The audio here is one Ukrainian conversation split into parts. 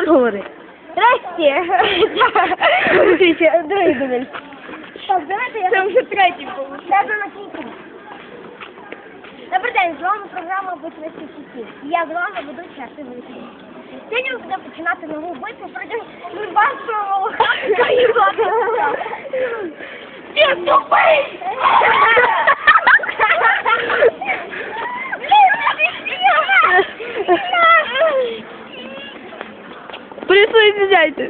раз говори. Здрасте. Дивіться, Другий дубль. Так, давайте я... Це вже третій був. Я за накидку. Добрий день, з вами програма «Битва сіті». Я з вами ведуча Артем Олексій. Сьогодні ми будемо починати нову битву проти вашого Ти тупий! Присоединяйте.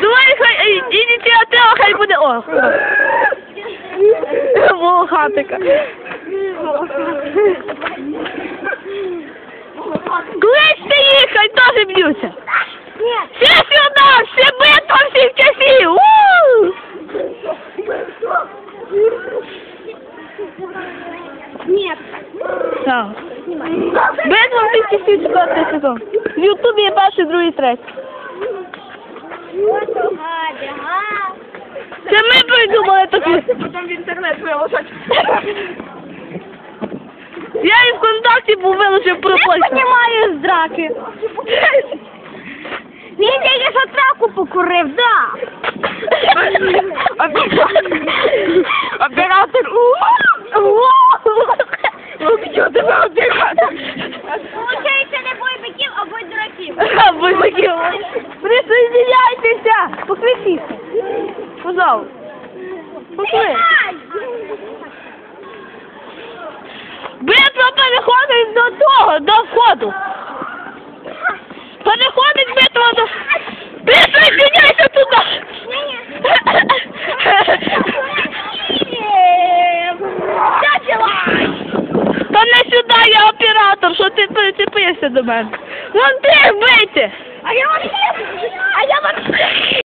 Давай хай ініціатива хай буде. О, волохатика. Кличте їх, хай теж б'ються. Ні. Так. Битва всіх часів четвертий сезон. В Ютубі є перший, другий, третій. Це ми придумали таку. Потім в інтернет виложать. Я і ВКонтакті був виложив про Я Польщу. з драки. Він тільки що траку покурив, да. Оператор. Получається, не бой биків, а бой дураків. Ви такі. Присоединяйтеся. Покричіться. Пожалуйста. Пошли. Битва переходить до того, до входу. Переходить битва до... Присоединяйся туди. Та не сюди, оператор, що ти прицепився до мене. Вон ти вийти. А я вам... а я вообще.